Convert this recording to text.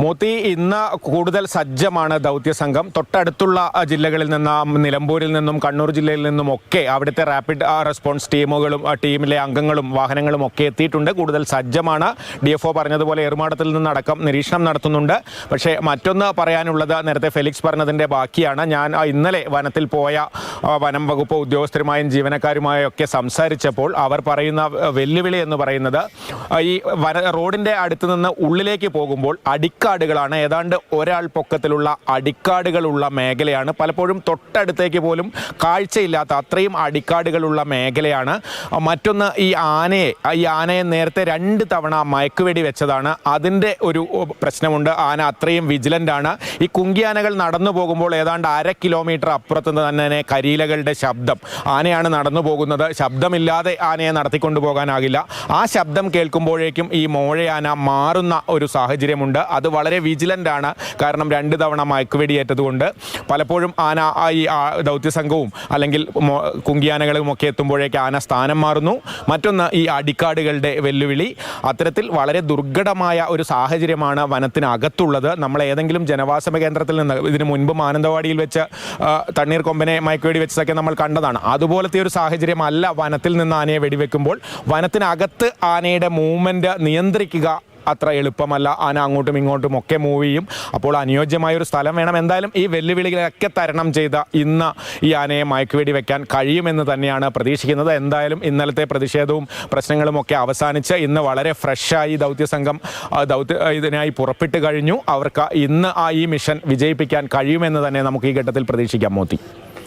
മോത്തി ഇന്ന് കൂടുതൽ സജ്ജമാണ് ദൗത്യ സംഘം. തൊട്ടടുത്തുള്ള ജില്ലകളിൽ നിന്ന് നിലമ്പൂരിൽ നിന്നും കണ്ണൂർ ജില്ലയിൽ നിന്നും ഒക്കെ അവിടുത്തെ റാപ്പിഡ് റെസ്പോൺസ് ടീമുകളും ടീമിലെ അംഗങ്ങളും വാഹനങ്ങളും ഒക്കെ എത്തിയിട്ടുണ്ട്. കൂടുതൽ സജ്ജമാണ്. ഡി എഫ് ഒ പറഞ്ഞതുപോലെ ഏറുമാടത്തിൽ നിന്നടക്കം നിരീക്ഷണം നടത്തുന്നുണ്ട്. പക്ഷേ മറ്റൊന്ന് പറയാനുള്ളത് നേരത്തെ ഫെലിക്സ് പറഞ്ഞതിന്റെ ബാക്കിയാണ്. ഞാൻ ഇന്നലെ വനത്തിൽ പോയ വനം വകുപ്പ് ഉദ്യോഗസ്ഥരുമായും ജീവനക്കാരുമായും ഒക്കെ സംസാരിച്ചപ്പോൾ അവർ പറയുന്ന വെല്ലുവിളി എന്ന് പറയുന്നത് ഈ വന റോഡിന്റെ അടുത്ത് നിന്ന് ഉള്ളിലേക്ക് പോകുമ്പോൾ അടിക്കാടുകളാണ് ഏതാണ്ട് ഒരാൾ പൊക്കത്തിലുള്ള അടിക്കാടുകളുള്ള മേഖലയാണ്. പലപ്പോഴും തൊട്ടടുത്തേക്ക് പോലും കാഴ്ചയില്ലാത്ത അത്രയും അടിക്കാടുകളുള്ള മേഖലയാണ്. മറ്റൊന്ന് ഈ ആനയെ ഈ ആനയെ നേരത്തെ രണ്ട് തവണ മയക്കുവെടി വെച്ചതാണ്. അതിന്റെ ഒരു പ്രശ്നമുണ്ട്. ആന അത്രയും വിജിലന്റ് ആണ്. ഈ കുങ്കിയാനകൾ നടന്നു പോകുമ്പോൾ ഏതാണ്ട് അര കിലോമീറ്റർ അപ്പുറത്ത് തന്നെ കരിയിലകളുടെ ശബ്ദം. ആനയാണ് നടന്നു പോകുന്നത്. ശബ്ദമില്ലാതെ ആനയെ നടത്തിക്കൊണ്ടു പോകാനാകില്ല. ആ ശബ്ദം കേൾക്കുമ്പോഴേക്കും ഈ മോഴയാന മാറുന്ന ഒരു സാഹചര്യമുണ്ട്. അത് വളരെ വിജിലന്റ് ആണ്. കാരണം രണ്ട് തവണ മയക്കുവെടിയേറ്റതുകൊണ്ട് പലപ്പോഴും ആന ഈ ദൗത്യസംഘവും അല്ലെങ്കിൽ കുങ്കിയാനകളും ഒക്കെ എത്തുമ്പോഴേക്ക് ആന സ്ഥാനം മാറുന്നു. മറ്റൊന്ന് ഈ അടിക്കാടുകളുടെ വെല്ലുവിളി. അത്തരത്തിൽ വളരെ ദുർഘടമായ ഒരു സാഹചര്യമാണ് വനത്തിനകത്തുള്ളത്. നമ്മൾ ഏതെങ്കിലും ജനവാസ കേന്ദ്രത്തിൽ നിന്ന് ഇതിനു മുൻപ് മാനന്തവാടിയിൽ വെച്ച് തണ്ണീർ കൊമ്പനെ മയക്കുവെടി വെച്ചതൊക്കെ നമ്മൾ കണ്ടതാണ്. അതുപോലത്തെ ഒരു സാഹചര്യമല്ല വനത്തിൽ നിന്ന് ആനയെ വെടിവെക്കുമ്പോൾ. വനത്തിനകത്ത് ആനയുടെ മൂവ്മെന്റ് നിയന്ത്രിക്കുക അത്ര എളുപ്പമല്ല. ആന അങ്ങോട്ടും ഇങ്ങോട്ടും ഒക്കെ മൂവ് ചെയ്യും. അപ്പോൾ അനുയോജ്യമായ ഒരു സ്ഥലം വേണം. എന്തായാലും ഈ വെല്ലുവിളികളൊക്കെ തരണം ചെയ്ത ഇന്ന് ഈ ആനയെ മയക്കുവേടി വെക്കാൻ കഴിയുമെന്ന് തന്നെയാണ് പ്രതീക്ഷിക്കുന്നത്. എന്തായാലും ഇന്നലത്തെ പ്രതിഷേധവും പ്രശ്നങ്ങളും ഒക്കെ അവസാനിച്ച് ഇന്ന് വളരെ ഫ്രഷായി ദൗത്യസംഘം സംഘം ദൗത്യ ഇതിനായി പുറപ്പെട്ട് കഴിഞ്ഞു. അവർക്ക് ഇന്ന് ആ ഈ മിഷൻ വിജയിപ്പിക്കാൻ കഴിയുമെന്ന് തന്നെ നമുക്ക് ഈ ഘട്ടത്തിൽ പ്രതീക്ഷിക്കാം മോത്തി